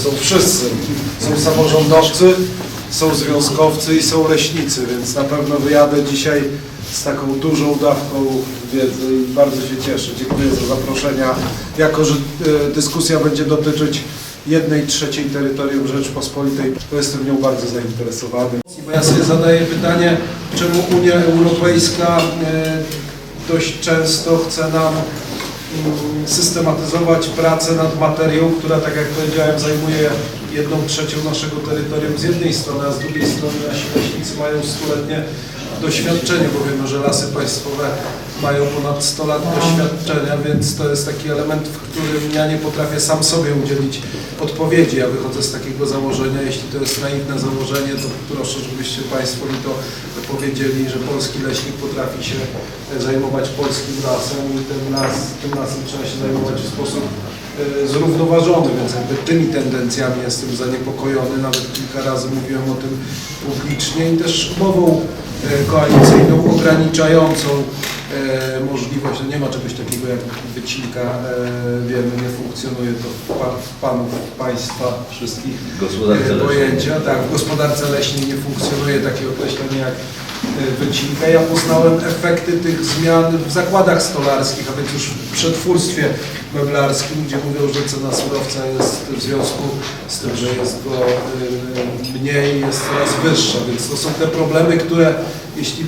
są wszyscy. Są samorządowcy, są związkowcy i są leśnicy, więc na pewno wyjadę dzisiaj z taką dużą dawką wiedzy i bardzo się cieszę. Dziękuję za zaproszenia. Jako, że e, dyskusja będzie dotyczyć jednej trzeciej terytorium Rzeczpospolitej, to jestem nią bardzo zainteresowany. Bo ja sobie zadaję pytanie, czemu Unia Europejska e, dość często chce nam systematyzować pracę nad materią, która, tak jak powiedziałem, zajmuje jedną trzecią naszego terytorium z jednej strony, a z drugiej strony nasi leśnicy mają stuletnie doświadczenie, bo wiemy, że lasy państwowe mają ponad 100 lat doświadczenia, więc to jest taki element, w którym ja nie potrafię sam sobie udzielić odpowiedzi. Ja wychodzę z takiego założenia, jeśli to jest naiwne założenie, to proszę, żebyście Państwo mi to powiedzieli, że polski leśnik potrafi się zajmować polskim lasem i ten las, tym lasem trzeba się zajmować w sposób e, zrównoważony, więc jakby tymi tendencjami jestem zaniepokojony. Nawet kilka razy mówiłem o tym publicznie i też umową e, koalicyjną ograniczającą e, możliwość, no nie ma czegoś takiego jak wycinka, e, wiemy, nie funkcjonuje to w, pa, w panów państwa wszystkich e, leśnej. pojęcia. Tak, w gospodarce leśnej nie funkcjonuje takie określenie jak e, wycinka. Ja poznałem efekty tych zmian w zakładach stolarskich, a więc już w przetwórstwie meblarskim, gdzie mówią, że cena surowca jest w związku z tym, że jest go y, mniej, jest coraz wyższa, więc to są te problemy, które jeśli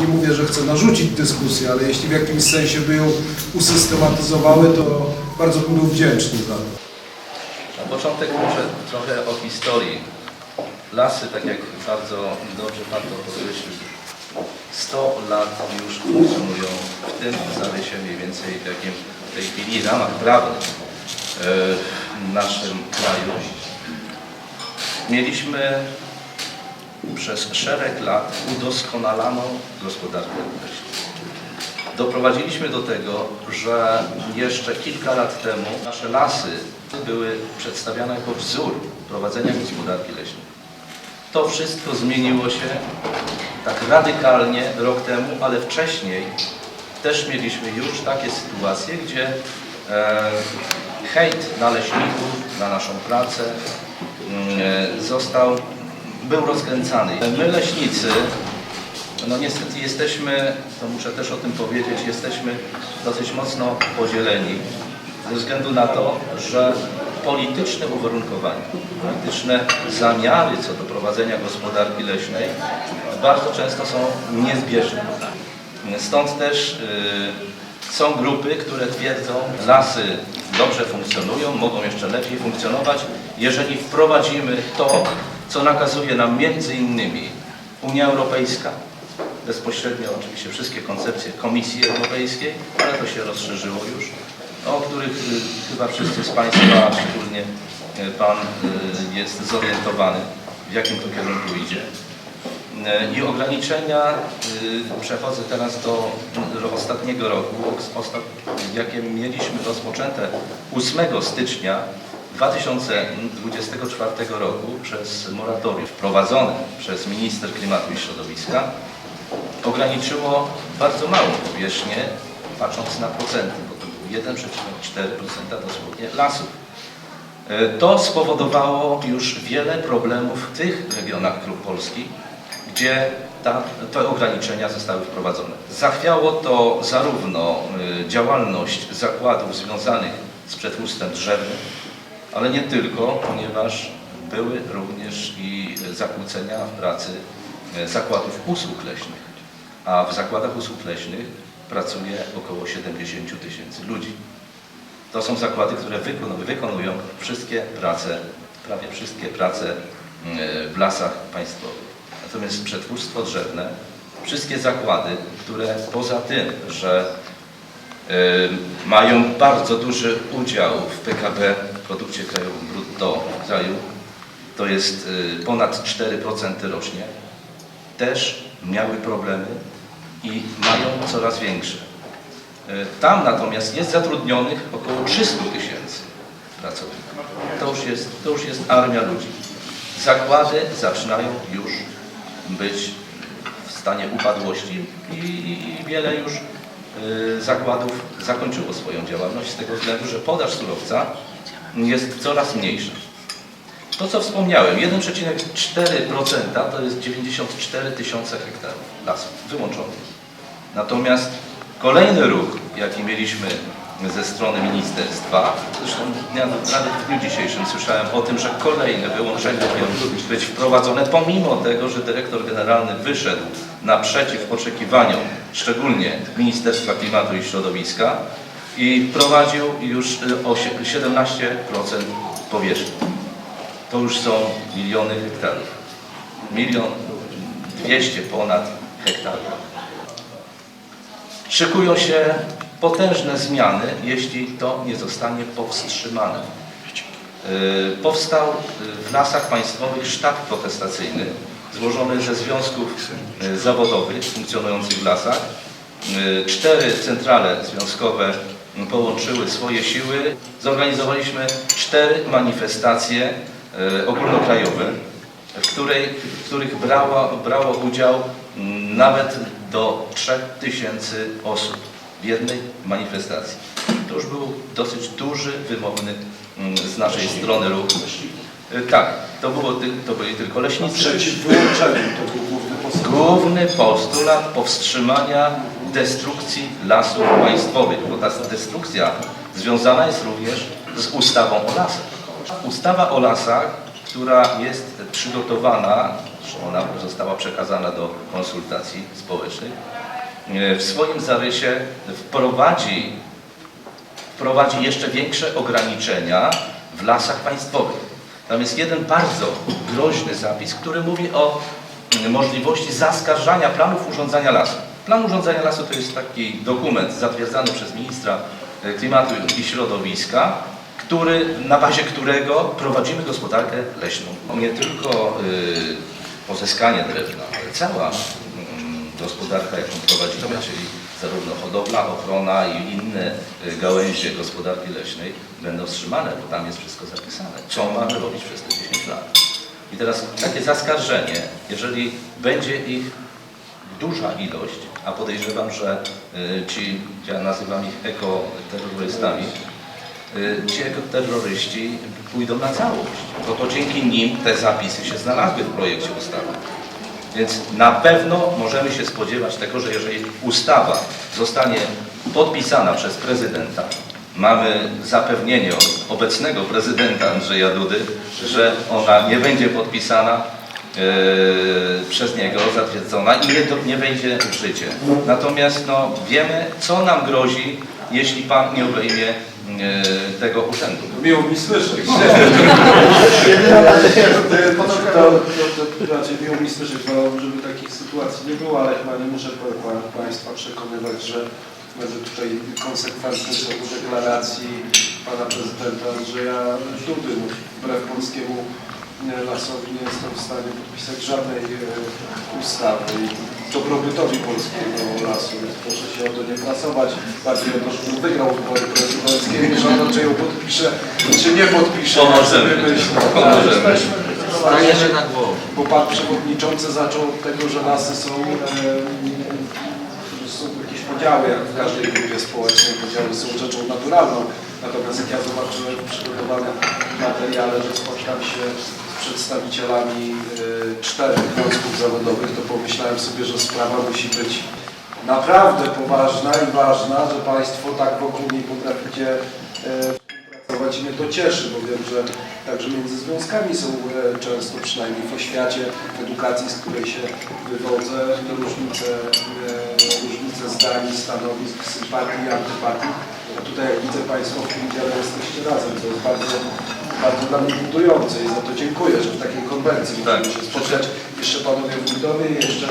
nie mówię, że chcę narzucić dyskusję, ale jeśli w jakimś sensie by ją usystematyzowawały, to bardzo bym był wdzięczny za to. Na początek może trochę o historii. Lasy, tak jak bardzo dobrze Pan to podkreślił, 100 lat już funkcjonują w tym zarysie mniej więcej, w jakim w tej chwili ramach prawnych e, w naszym kraju. Mieliśmy przez szereg lat udoskonalaną gospodarkę leśną. Doprowadziliśmy do tego, że jeszcze kilka lat temu nasze lasy były przedstawiane jako wzór prowadzenia gospodarki leśnej. To wszystko zmieniło się tak radykalnie rok temu, ale wcześniej też mieliśmy już takie sytuacje, gdzie e, hejt na leśników, na naszą pracę mm, e, został, był rozkręcany. My leśnicy no niestety jesteśmy, to muszę też o tym powiedzieć, jesteśmy dosyć mocno podzieleni ze względu na to, że polityczne uwarunkowania, polityczne zamiary co do prowadzenia gospodarki leśnej bardzo często są niezbieżne. Stąd też y, są grupy, które twierdzą, lasy dobrze funkcjonują, mogą jeszcze lepiej funkcjonować, jeżeli wprowadzimy to, co nakazuje nam między innymi Unia Europejska, bezpośrednio oczywiście wszystkie koncepcje Komisji Europejskiej, ale to się rozszerzyło już, o których y, chyba wszyscy z Państwa, szczególnie y, Pan y, jest zorientowany, w jakim to kierunku idzie. I ograniczenia, przechodzę teraz do ostatniego roku, jakie mieliśmy rozpoczęte 8 stycznia 2024 roku przez moratorium wprowadzone przez minister klimatu i środowiska ograniczyło bardzo małą powierzchnię, patrząc na procenty, 1,4% dosłownie lasów. E, To spowodowało już wiele problemów w tych regionach Kruk Polski, gdzie ta, te ograniczenia zostały wprowadzone. Zachwiało to zarówno y, działalność zakładów związanych z przetwórstwem drzewnym, ale nie tylko, ponieważ były również i zakłócenia w pracy y, zakładów usług leśnych, a w zakładach usług leśnych pracuje około 70 tysięcy ludzi. To są zakłady, które wykonują, wszystkie prace, prawie wszystkie prace y, w lasach państwowych. Natomiast przetwórstwo drzewne, wszystkie zakłady, które poza tym, że y, mają bardzo duży udział w PKB, produkcie krajowym brutto kraju, to jest y, ponad 4% rocznie, też miały problemy i mają coraz większe. Y, Tam natomiast jest zatrudnionych około 300 tysięcy pracowników. To już, jest, to już jest armia ludzi. Zakłady zaczynają już być w stanie upadłości i, i, i wiele już y, zakładów zakończyło swoją działalność z tego względu, że podaż surowca jest coraz mniejsza. To co wspomniałem, 1,4% to jest 94 tysiące hektarów lasów wyłączonych. Natomiast kolejny ruch, jaki mieliśmy ze strony ministerstwa, zresztą ja nawet w dniu dzisiejszym słyszałem o tym, że kolejne wyłączenia miały być wprowadzone, pomimo tego, że dyrektor generalny wyszedł naprzeciw oczekiwaniom, szczególnie Ministerstwa Klimatu i Środowiska i wprowadził już y, o sie- 17% powierzchni. To już są miliony hektarów. Milion dwieście ponad hektarów. Szykują się potężne zmiany, jeśli to nie zostanie powstrzymane. Yy, Powstał w lasach państwowych sztab protestacyjny złożony ze związków yy, zawodowych funkcjonujących w lasach. Yy, Cztery centrale związkowe połączyły swoje siły. Zorganizowaliśmy cztery manifestacje yy, ogólnokrajowe, w, której, w których brało, brało udział mm, nawet do 3000 osób w jednej manifestacji. To już był dosyć duży, wymowny mm, z naszej strony ruch. Y, Tak, to, było, to byli tylko leśnicy. Przeciw wyłączeniu to był główny postulat. Główny postulat powstrzymania destrukcji lasów państwowych, bo ta destrukcja związana jest również z ustawą o lasach. Ustawa o lasach, która jest przygotowana, ona została przekazana do konsultacji społecznych, e, w swoim zarysie wprowadzi, wprowadzi jeszcze większe ograniczenia w lasach państwowych. Tam jest jeden bardzo groźny zapis, który mówi o możliwości zaskarżania planów urządzania lasu. Plan urządzania lasu to jest taki dokument zatwierdzany przez ministra e, klimatu i środowiska, który, na bazie którego prowadzimy gospodarkę leśną. Nie tylko y, pozyskanie drewna, ale cała mm, gospodarka, jaką prowadzimy, czyli zarówno hodowla, ochrona i inne y, gałęzie gospodarki leśnej będą wstrzymane, bo tam jest wszystko zapisane, co mamy robić przez te 10 lat. I teraz takie zaskarżenie, jeżeli będzie ich duża ilość, a podejrzewam, że y, ci, ja nazywam ich ekoterrorystami, ci ekoterroryści pójdą na całość, bo to dzięki nim te zapisy się znalazły w projekcie ustawy. Więc na pewno możemy się spodziewać tego, że jeżeli ustawa zostanie podpisana przez prezydenta, mamy zapewnienie od obecnego prezydenta Andrzeja Dudy, że ona nie będzie podpisana e, przez niego, zatwierdzona i nie, nie wejdzie w życie. Natomiast no, wiemy, co nam grozi, jeśli Pan nie obejmie tego urzędu. Miło mi słyszeć. To, to, to raczej miło mi słyszeć, żeby takich sytuacji nie było, ale chyba nie muszę pa- pa- Państwa przekonywać, że, że tutaj konsekwentne są deklaracji Pana Prezydenta Andrzeja Dudy. Wbrew polskiemu e, lasowi nie jestem w stanie podpisać żadnej e, ustawy i dobrobytowi polskiego lasu, więc proszę się o to nie prasować. Bardziej o to, żebym wygrał wybory prezydenckie niż o to, czy ją podpiszę, czy nie podpiszę. Pomożemy. Myślę. Pomożemy. Tak, Staniemy na głowę. bo pan przewodniczący zaczął od tego, że lasy są, e, że są jakieś podziały, jak w każdej grupie społecznej podziały są rzeczą naturalną. Natomiast jak ja zobaczyłem w przygotowanym materiale, że spotkam się przedstawicielami e, czterech związków zawodowych, to pomyślałem sobie, że sprawa musi być naprawdę poważna i ważna, że Państwo tak wokół niej potraficie e, współpracować i mnie to cieszy, bo wiem, że także między związkami są e, często, przynajmniej w oświacie, w edukacji, z której się wywodzę, różnice, różnice zdań, stanowisk, sympatii i antypatii. Tutaj jak widzę Państwo w tym dziale jesteście razem, to jest bardzo, bardzo dla mnie budujące i za to dziękuję, że w takiej konwencji Tak. się spotkać. Jeszcze Panowie wójtowie, jeszcze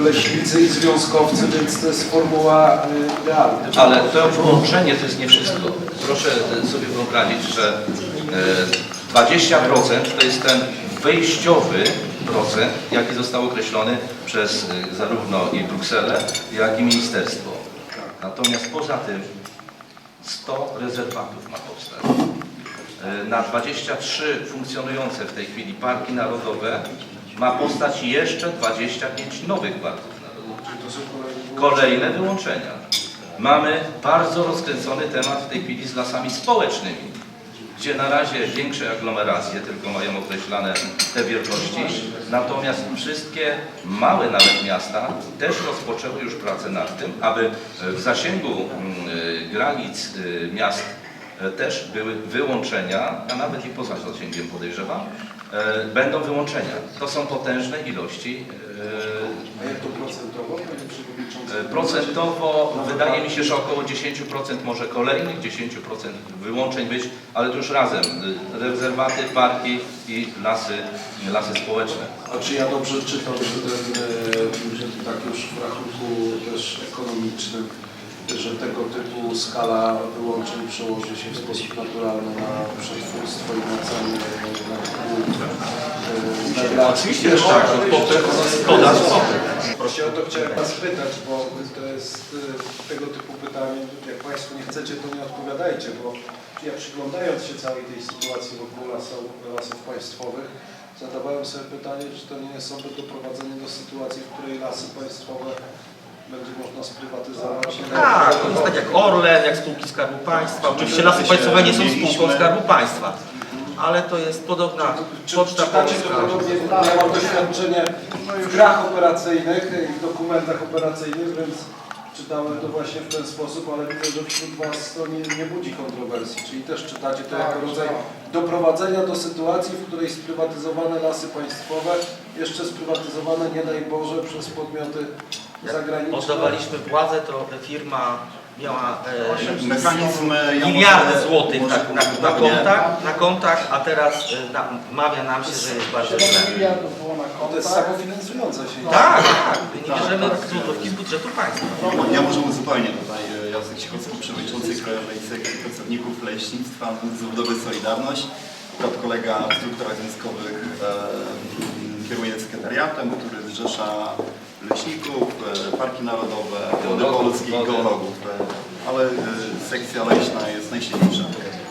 leśnicy i związkowcy, więc to jest formuła e, idealna. Ale to wyłączenie to jest nie wszystko. Proszę e, sobie wyobrazić, że e, 20% to jest ten wejściowy procent, jaki został określony przez zarówno i Brukselę, jak i ministerstwo. Natomiast poza tym 100 rezerwatów ma powstać. E, Na 23 funkcjonujące w tej chwili parki narodowe ma powstać jeszcze 25 nowych parków narodowych kolejne wyłączenia. Mamy bardzo rozkręcony temat w tej chwili z lasami społecznymi. gdzie na razie większe aglomeracje tylko mają określane te wielkości, natomiast wszystkie małe nawet miasta też rozpoczęły już pracę nad tym, aby w zasięgu mm, y, granic y, miast e, też były wyłączenia, a nawet i poza zasięgiem podejrzewam, e, będą wyłączenia. To są potężne ilości. e, A jak to procentowo, panie przewodniczący? E, Procentowo wydaje mi się, że około 10% może kolejnych 10% wyłączeń być, ale to już razem. Rezerwaty, parki i lasy, lasy społeczne. A czy ja dobrze czytam, że ten, e, tak już w rachunku też ekonomicznym, że tego typu skala wyłączeń przełoży się w sposób naturalny na przetwórstwo i na ceny na rynku? Oczywiście, że tak. Z popyt. Właśnie o to chciałem Was pytać, bo to jest y, tego typu pytanie, jak Państwo nie chcecie, to nie odpowiadajcie, bo ja przyglądając się całej tej sytuacji wokół lasów, lasów państwowych, zadawałem sobie pytanie, czy to nie jest sobie doprowadzenie do sytuacji, w której lasy państwowe można sprywatyzować. Tak, to jest tak jak Orlen, jak spółki Skarbu Państwa. Oczywiście lasy państwowe nie są spółką Skarbu Państwa, ale to jest podobna Czy poczta czytacie to polska. podobnie? Ja mam doświadczenie w grach operacyjnych i w dokumentach operacyjnych, więc czytałem to właśnie w ten sposób, ale widzę, że wśród Was to nie, nie budzi kontrowersji. Czyli też czytacie to jako rodzaj doprowadzenia do sytuacji, w której sprywatyzowane lasy państwowe, jeszcze sprywatyzowane, nie daj Boże, przez podmioty zagraniczne. oddawaliśmy władzę, to firma miała e, Mechanizmy ja miliardy złotych na, na, na, kontach, na kontach, a teraz e, na, mawia nam się, że jest bardzo źle. miliardów było na To jest kontach. samofinansujące się. Tak, tak, my nie Tak, bierzemy tak. złotówki z budżetu państwa. Ja może uzupełnię tutaj e, Jacek Cichocki, przewodniczący Krajowej Sekcji Pracowników Leśnictwa Zawodowy Solidarność. Brat kolega w strukturach związkowych e, kieruje sekretariatem, który zrzesza leśników, e, parki narodowe, wody wody. geologów, e, ale e, sekcja leśna jest najsilniejsza.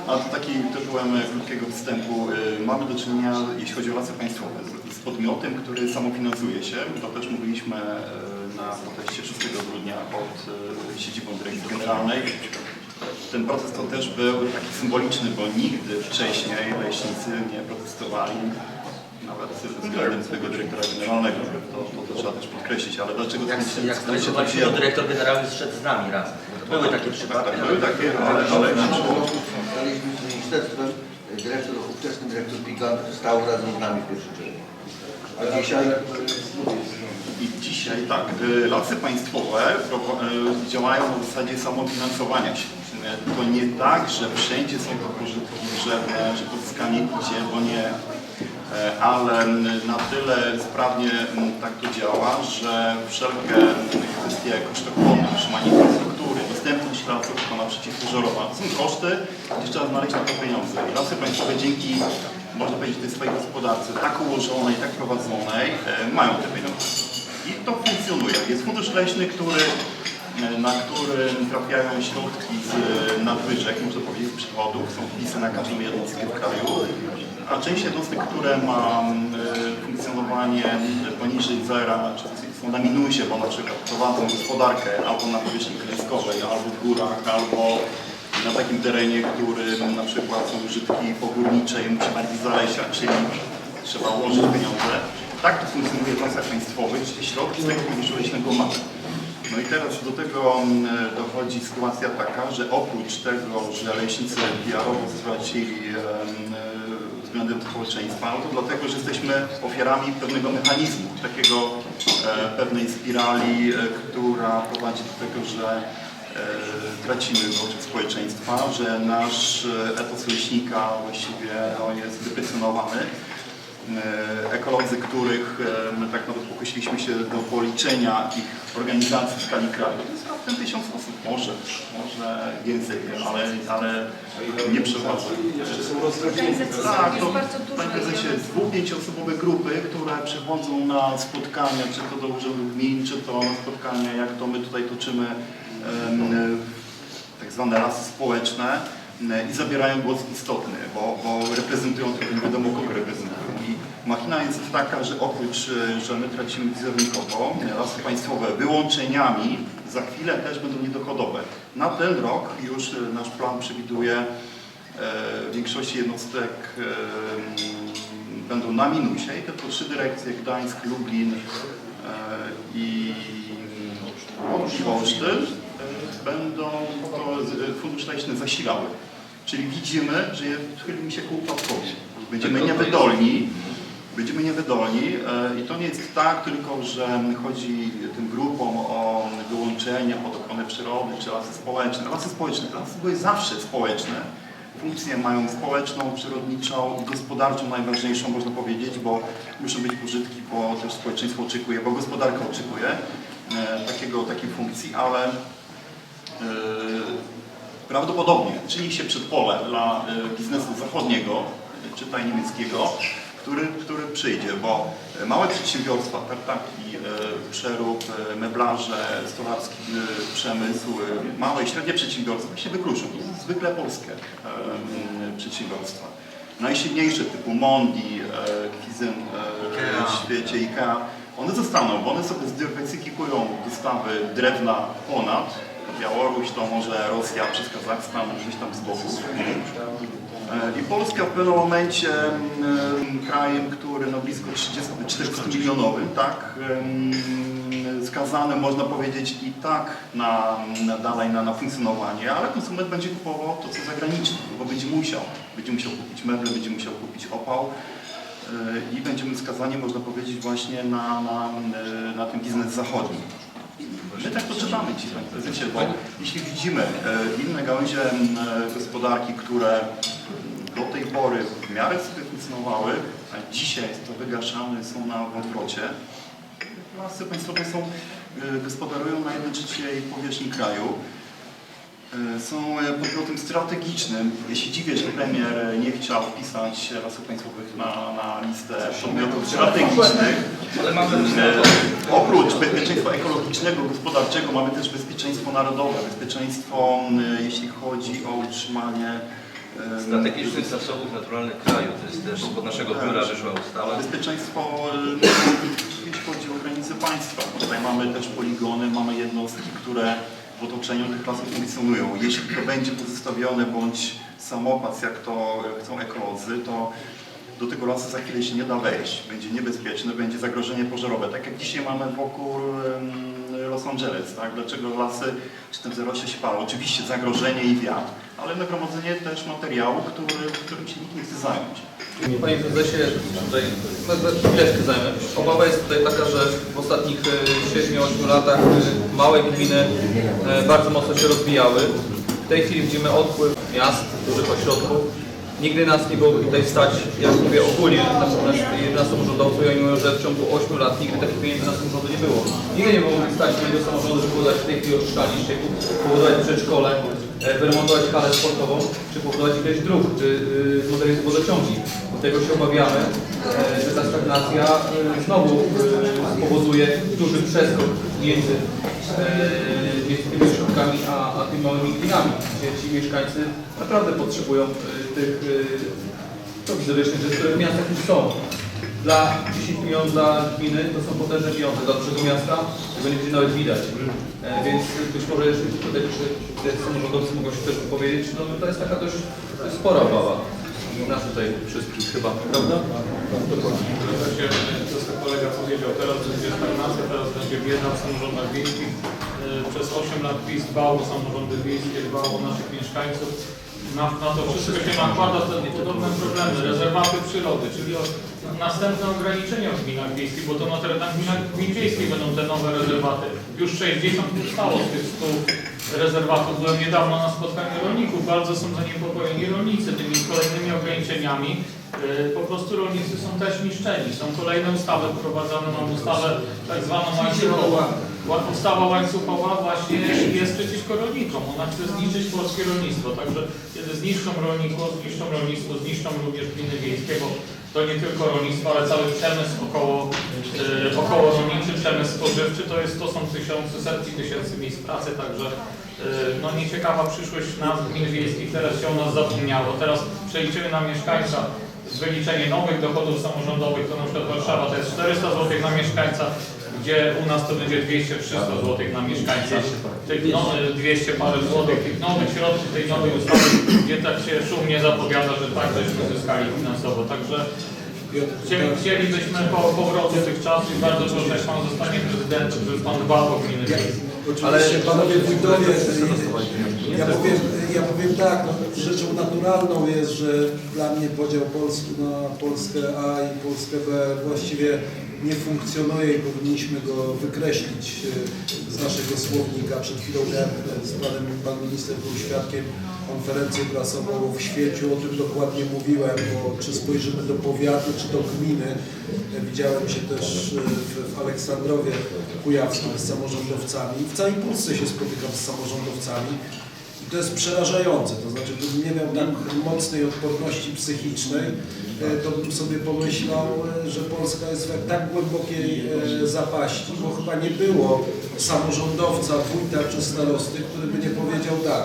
A to taki tytułem krótkiego wstępu mamy do czynienia, jeśli chodzi o lasy państwowe, z, podmiotem, który samofinansuje się. To też mówiliśmy na proteście 6 grudnia pod siedzibą Dyrekcji Generalnej. Ten protest to też był taki symboliczny, bo nigdy wcześniej leśnicy nie protestowali nawet względem swojego dyrektora generalnego. To, to, to trzeba też podkreślić, ale dlaczego Jak, to się jak to się strajkowaliśmy, to dyrektor generalny zszedł z nami razem. Były takie przypadki. Tak, były takie, ale, ale Staliśmy z ministerstwem, dyrektor, ówczesny dyrektor Pigant stał razem z nami w pierwszym czerwcu. A dzisiaj I dzisiaj tak, y, lasy państwowe y, działają na zasadzie samofinansowania się. To nie tak, że wszędzie są to pożytki drzewne, że pozyskanie idzie, bo nie, ale na tyle sprawnie mm, tak to działa, że wszelkie kwestie kosztochłonne, utrzymanie infrastruktury, dostępność lasów, ochrona przeciwpożarowa, są koszty, gdzie trzeba znaleźć na to pieniądze. I lasy państwowe dzięki, można powiedzieć, tej swojej gospodarce tak ułożonej, tak prowadzonej, y, mają te pieniądze. I to funkcjonuje. Jest fundusz leśny, który, e, na który trafiają środki z e, nadwyżek, można powiedzieć, z przychodów, są wpisy na każdą jednostkę w kraju. A część jednostek, które ma e, funkcjonowanie poniżej zera, na minusie, bo na przykład prowadzą gospodarkę albo na powierzchni klęskowej, albo w górach, albo na takim terenie, którym na przykład są użytki pogórnicze i musi bardziej zalesiać, czyli trzeba ułożyć pieniądze. Tak to funkcjonuje w lasach państwowych, czyli środki z tego funduszu leśnego mamy. No i teraz do tego mm, dochodzi sytuacja taka, że oprócz tego, że leśnicy PR-owo stracili względem społeczeństwa, no to dlatego, że jesteśmy ofiarami pewnego mechanizmu, takiego e, pewnej spirali, e, która prowadzi do tego, że e, tracimy w oczach społeczeństwa, że nasz e, etos leśnika właściwie no, jest deprecjonowany. E, Ekolodzy, których e, my tak nawet pokusiliśmy się do policzenia ich organizacji w skali kraju, to jest raptem tysiąc osób, może, może więcej, ale, ale nie rozdrobnieni. Tak, jest to panie prezesie, dwu, pięcioosobowe grupy, które przychodzą na spotkania, czy to do urzędów gmin, czy to na spotkania, jak to my tutaj toczymy, tak zwane lasy społeczne i zabierają głos istotny, bo, bo reprezentują tylko nie wiadomo kogo reprezentują. I machina jest taka, że oprócz, e, że my tracimy wizerunkowo, e, lasy państwowe wyłączeniami za chwilę też będą niedochodowe. Na ten rok już e, nasz plan przewiduje w większości jednostek będą na minusie i tylko trzy dyrekcje, Gdańsk, Lublin i Olsztyn będą to fundusz leśny zasilały. Czyli widzimy, że chylimy się ku upadkowi. Będziemy niewydolni, będziemy niewydolni i to nie jest tak tylko, że chodzi tym grupom o wyłączenie pod ochronę przyrody czy lasy społeczne. Lasy społeczne, lasy były zawsze społeczne. Funkcję mają społeczną, przyrodniczą i gospodarczą najważniejszą można powiedzieć, bo muszą być użytki, bo też społeczeństwo oczekuje, bo gospodarka oczekuje e, takiego, takiej funkcji, ale e, prawdopodobnie czyni się przedpole dla e, biznesu zachodniego, czytaj niemieckiego, który, który przyjdzie, bo małe przedsiębiorstwa, tartaki, e, przerób, e, meblarze, stolarski e, przemysł, małe i średnie przedsiębiorstwa się wykluczą. To są zwykle polskie przedsiębiorstwa. Najsilniejsze typu Mondi, Kwizen e, w świecie, IKEA, one zostaną, bo one sobie zdywersyfikują dostawy drewna ponad Białoruś, to może Rosja przez Kazachstan, gdzieś tam z boku. E, I Polska w pewnym momencie mm, krajem, który no blisko 30, 40 milionowym, tak, skazany można powiedzieć i tak na, na dalej na, na funkcjonowanie, ale konsument będzie kupował to co zagraniczne, bo będzie musiał. Będzie musiał kupić meble, będzie musiał kupić opał e, i będziemy skazani, można powiedzieć, właśnie na, na, e, na ten biznes zachodni. My tak to czytamy dzisiaj, panie prezydencie, bo jeśli widzimy e, inne gałęzie e, gospodarki, które do tej pory w miarę sobie funkcjonowały, a dzisiaj to wygaszane są na wątrocie, lasy państwowe są, e, gospodarują na 1 trzeciej powierzchni kraju. E, Są e, podmiotem strategicznym. Ja się dziwię, że premier nie chciał wpisać lasów państwowych na, na listę podmiotów strategicznych. Ale mamy Oprócz bezpieczeństwa ekologicznego, gospodarczego mamy też bezpieczeństwo narodowe, bezpieczeństwo jeśli chodzi o utrzymanie strategicznych zasobów naturalnych kraju. To jest też spod naszego biura wyszła ustawa. bezpieczeństwo em, jeśli chodzi o granice państwa. Tutaj mamy też poligony, mamy jednostki, które w otoczeniu tych lasów funkcjonują. Jeśli to będzie pozostawione bądź samopas, jak to chcą ekolodzy, to do tego lasu za chwilę się nie da wejść. Będzie niebezpieczne, będzie zagrożenie pożarowe. Tak jak dzisiaj mamy wokół Los Angeles, tak? Dlaczego lasy czy tym zarośnie się palą? Oczywiście zagrożenie i wiatr, ale nagromadzenie też materiału, który, którym się nikt nie chce zająć. Panie prezesie, tutaj no, za chwileczkę zajmę. Obawa jest tutaj taka, że w ostatnich e, 7-8 latach e, małe gminy e, bardzo mocno się rozwijały. W tej chwili widzimy odpływ miast, dużych ośrodków. Nigdy nas nie byłoby tutaj stać, jak mówię ogólnie, natomiast 11 samorządowców, ja mówię, że w ciągu 8 lat nigdy takich pieniędzy na samorządu nie było. Nigdy nie byłoby stać mojego samorządu, żeby budować w tej chwili odszczaliście, pobudować przedszkole, e, wyremontować halę sportową, czy pobudować jakieś dróg, czy y, zmodernizować wodociągi. Bo tego się obawiamy, e, że ta stagnacja e, znowu e, spowoduje duży przeskok między, między tymi ośrodkami a, a tymi małymi gminami, gdzie ci mieszkańcy naprawdę potrzebują tych prowizorycznych rzeczy, które w miastach już są. Dla 10 milionów dla gminy to są potężne pieniądze, dla dużego miasta tego nie będzie nawet widać. E, więc być może jeżeli tutaj czy te samorządowcy mogą się też wypowiedzieć, no to jest taka dość spora obawa nas tutaj wszystkich chyba, prawda? Dokładnie. to co kolega powiedział, teraz będzie stagnacja, teraz będzie bieda w samorządach wiejskich. E, Przez 8 lat PiS dbał o samorządy wiejskie, dbał o naszych mieszkańców. Na, na to wszystko się nakłada te podobne problemy, rezerwaty przyrody, czyli o, następne ograniczenia w gminach wiejskich, bo to na terenach gminach, gmin wiejskich będą te nowe rezerwaty. Już 60 powstało z tych 100 rezerwatów. Byłem niedawno na spotkaniu rolników, bardzo są zaniepokojeni rolnicy tymi kolejnymi ograniczeniami. Yy, Po prostu rolnicy są też niszczeni. Są kolejne ustawy wprowadzane, mam ustawę tak zwaną łańcuchową. Ustawa łańcuchowa właśnie jest przeciwko rolnikom. Ona chce zniszczyć polskie rolnictwo. Także kiedy zniszczą rolników, zniszczą rolnictwo, zniszczą również gminy wiejskie, bo to nie tylko rolnictwo, ale cały przemysł około, yy, około rolniczy, przemysł spożywczy, to, jest, to są tysiące, setki tysięcy miejsc pracy, także yy, no nieciekawa przyszłość nas, gmin wiejskich, teraz się o nas zapomniało. Teraz przeliczymy na mieszkańca wyliczenie nowych dochodów samorządowych, to na przykład Warszawa to jest 400 zł na mieszkańca, gdzie u nas to będzie 200-300 zł na mieszkańca. Tych no, 200 parę złotych, tych nowych środków tej nowej ustawy, gdzie tak się szumnie zapowiada, że tak żeśmy zyskali finansowo. Także chcieli, chcielibyśmy po powrocie tych czasów i bardzo proszę, jak Pan zostanie prezydentem, żeby Pan dbał o gminy. Oczywiście panowie wójtowie, ja powiem, ja powiem tak, no, rzeczą naturalną jest, że dla mnie podział Polski na Polskę A i Polskę B właściwie nie funkcjonuje i powinniśmy go wykreślić e, z naszego słownika. Przed chwilą miałem e, z panem, pan minister był świadkiem konferencję prasową w Świeciu, o tym dokładnie mówiłem, bo czy spojrzymy do powiatu, czy do gminy, e, widziałem się też w, w Aleksandrowie Kujawskim z samorządowcami. W całej Polsce się spotykam z samorządowcami to jest przerażające. To znaczy, gdybym nie miał tak mocnej odporności psychicznej, e, to bym sobie pomyślał, e, że Polska jest w tak głębokiej e, zapaści, bo chyba nie było samorządowca, wójta czy starosty, który by nie powiedział tak.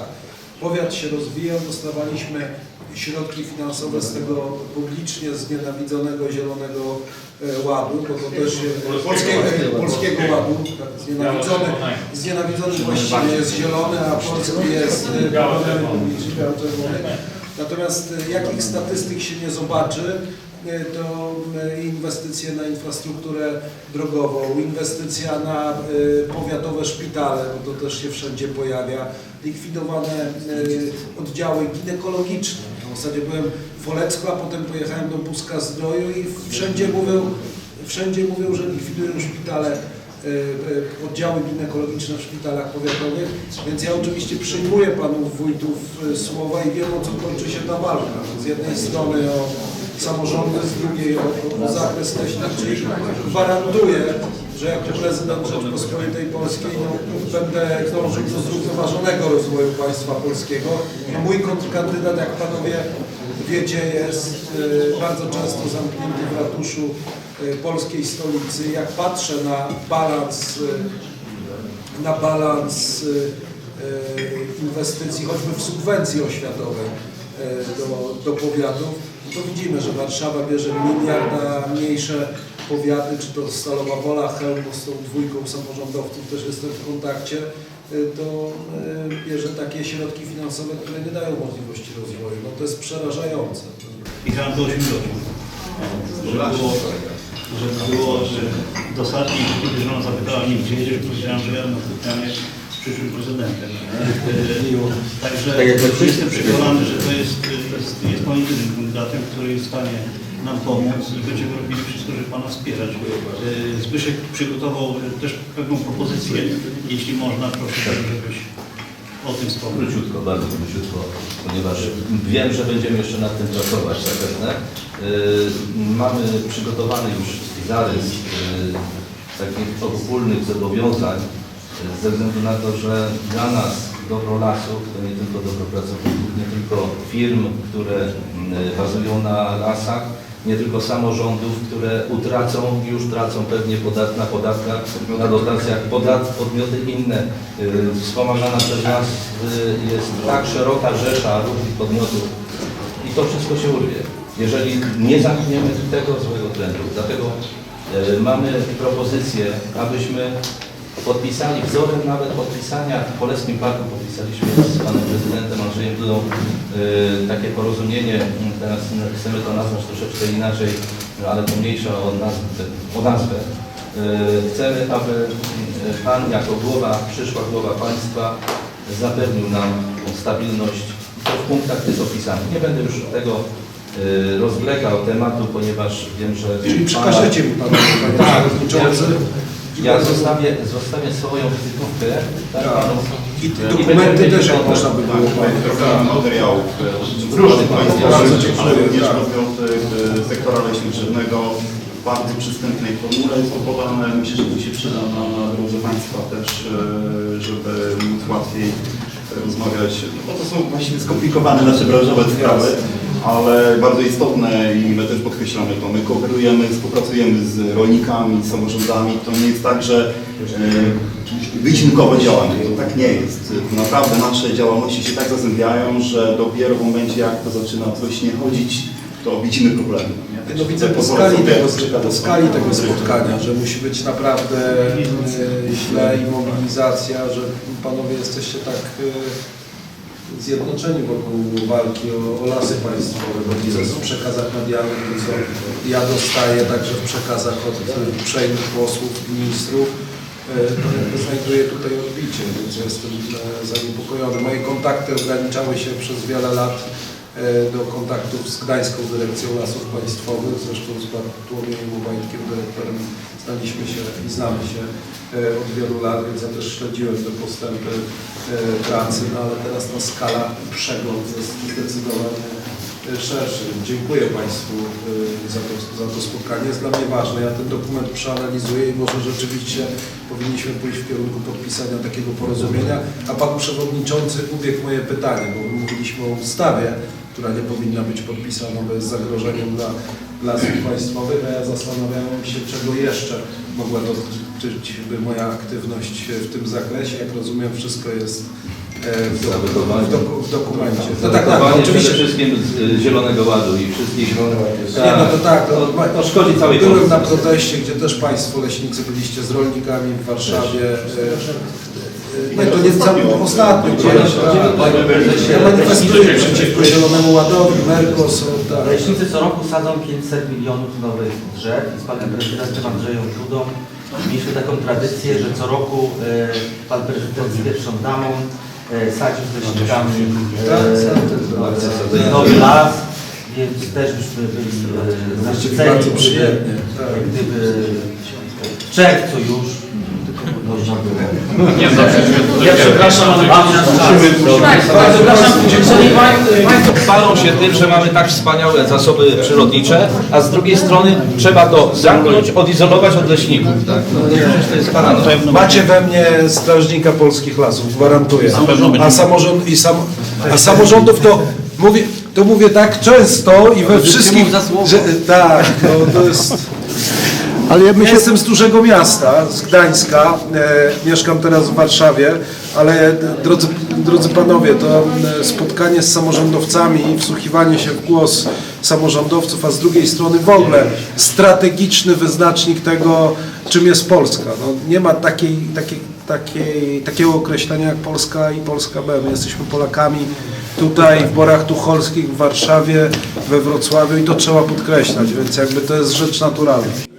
Powiat się rozwijał, dostawaliśmy środki finansowe z tego publicznie znienawidzonego Zielonego e, Ładu, bo to też polskiego, polskiego Ładu, tak, znienawidzony, znienawidzony właściwie jest zielony, a polski jest e, biało-czerwony. Natomiast e, jakich statystyk się nie zobaczy, to inwestycje na infrastrukturę drogową, inwestycja na powiatowe szpitale, bo to też się wszędzie pojawia, likwidowane oddziały ginekologiczne. W zasadzie byłem w Olecku, a potem pojechałem do Puska Zdroju i wszędzie mówią, wszędzie mówią, że likwidują szpitale e, e, oddziały ginekologiczne w szpitalach powiatowych, więc ja oczywiście przyjmuję panów wójtów e, słowa i wiem o co kończy się ta walka. Z jednej strony o samorządy, z drugiej o, o, zakres techniczny. Gwarantuję, że jako prezydent Rzeczypospolitej Polskiej no, będę dążył do zrównoważonego rozwoju państwa polskiego. No, mój kontrkandydat, jak panowie wiecie, jest e, bardzo często zamknięty w ratuszu e, polskiej stolicy. Jak patrzę na balans, e, na balans inwestycji, choćby w subwencji oświatowej do, do powiatów, to widzimy, że Warszawa bierze miliard, mniejsze powiaty, czy to Stalowa Wola, Chełmów z tą dwójką samorządowców, też jestem w kontakcie, y, to y, bierze takie środki finansowe, które nie dają możliwości rozwoju. No to jest przerażające. Jechałem do 8 godzin. Żeby było, żeby było, że dosadnie, kiedy żona zapytała mnie, gdzie jedziesz, powiedziałem, że jadę na spotkanie z przyszłym prezydentem. E, Także jestem przekonany, że to jest, jest, jest moim jedynym kandydatem, który jest w stanie nam pomóc i będziemy robili wszystko, żeby Pana wspierać. E, Zbyszek przygotował też pewną propozycję, jeśli można, proszę, żebyś o tym wspomniał. Króciutko, bardzo króciutko, ponieważ wiem, że będziemy jeszcze nad tym pracować zapewne. Yy, Mamy przygotowany już zarys yy, takich ogólnych zobowiązań ze względu na to, że dla nas dobro lasów to nie tylko dobro pracowników, nie tylko firm, które bazują na lasach, nie tylko samorządów, które utracą, już tracą pewnie podat, na podatkach, na dotacjach, podat, podmioty inne. Yy, Wspomagana przez nas yy, jest tak szeroka rzesza różnych podmiotów i to wszystko się urwie, jeżeli nie zamkniemy tego złego trendu. Dlatego yy, mamy propozycję, abyśmy podpisali, wzorem nawet podpisania w Polskim Parku podpisaliśmy z panem prezydentem Andrzejem Dudą y, takie porozumienie, teraz chcemy to nazwać troszeczkę inaczej, ale to mniejsza o nazwę. O nazwę. Y, chcemy, aby pan jako głowa, przyszła głowa państwa zapewnił nam stabilność. To w punktach jest opisane. Nie będę już tego y, rozwlekał tematu, ponieważ wiem, że... Czyli przekażecie mi panu, panie tak, przewodniczący. Ja zostawię, zostawię swoją wizytówkę. Tak, panu. I te dokumenty też, jak można by Tak, było program materiałów różnych państwa, Bardzo dziękuję, ale również tak. e, sektora leśniczego w bardzo przystępnej formule jest podane. Myślę, że to się przyda na, na drodze Państwa też, e, żeby móc łatwiej rozmawiać. No, bo to są właściwie skomplikowane nasze branżowe sprawy, ale bardzo istotne i my też podkreślamy to. My kooperujemy, współpracujemy z rolnikami, z samorządami. To nie jest tak, że e, wycinkowo działamy. To tak nie jest. Naprawdę nasze działalności się tak zazębiają, że dopiero w momencie jak to zaczyna coś nie chodzić, to widzimy problemy. No widzę po skali, tego, po skali tego spotkania, że musi być naprawdę e, źle i mobilizacja, że panowie jesteście tak e, zjednoczeni wokół walki o, o lasy państwowe, bo widzę w przekazach medialnych, co ja dostaję także w przekazach od uprzejmych posłów, ministrów, e, to jakby znajduję tutaj odbicie, więc jestem e, zaniepokojony. Moje kontakty ograniczały się przez wiele lat do kontaktów z Gdańską Dyrekcją Lasów Państwowych, zresztą z Bartłomiejem Łubajtkiem, dyrektorem, znaliśmy się i znamy się e, od wielu lat, więc ja też śledziłem te postępy e, pracy, no ale teraz ta skala przegląd jest zdecydowanie e, szerszy. Dziękuję Państwu e, za to, za to spotkanie, jest dla mnie ważne. Ja ten dokument przeanalizuję i może rzeczywiście powinniśmy pójść w kierunku podpisania takiego porozumienia, a Pan Przewodniczący ubiegł moje pytanie, bo mówiliśmy o ustawie, która nie powinna być podpisana, bo jest zagrożeniem dla lasów państwowych, a ja zastanawiałem się, czego jeszcze mogła dotyczyć by moja aktywność w tym zakresie. Jak rozumiem, wszystko jest e, w, doku, w, doku, w dokumencie. No tak, tak, oczywiście. przede wszystkim z Zielonego Ładu i wszystkich... Nie, no to tak, to, to, to szkodzi całej Byłem na proteście, gdzie też Państwo leśnicy byliście z rolnikami w Warszawie. E, e, Nie, to nie cały ostatnio. Ja manifestuję przeciwko Zielonemu Ładowi, Mercosur, tak. Leśnicy co roku sadzą 500 milionów nowych drzew i z panem prezydentem Andrzejem Dudą mieliśmy taką tradycję, że co roku e, pan prezydent z pierwszą damą e, sadził z leśnikami e, nowy las, więc też byśmy byli e, zaszczyceni. Tak. gdyby w czerwcu już można było. Ja przepraszam, ale Bardzo przepraszam, Szanowni Państwo, chwalą się tym, że mamy tak wspaniałe zasoby przyrodnicze, a z drugiej strony trzeba to zamknąć, odizolować od leśników. Tak? No, przecież to jest paradoks. Macie we mnie strażnika polskich lasów, gwarantuję. A, samorząd, i sam, a samorządów to mówię, to mówię tak często i we wszystkich. Że, tak, no to jest. Ale ja jestem z dużego miasta, z Gdańska, e, mieszkam teraz w Warszawie, ale e, drodzy, drodzy panowie, to e, spotkanie z samorządowcami i wsłuchiwanie się w głos samorządowców, a z drugiej strony w ogóle strategiczny wyznacznik tego, czym jest Polska. No, nie ma takiej, takiej, takiej, takiego określenia jak Polska i Polska B. My jesteśmy Polakami tutaj w Borach Tucholskich, w Warszawie, we Wrocławiu i to trzeba podkreślać, więc jakby to jest rzecz naturalna.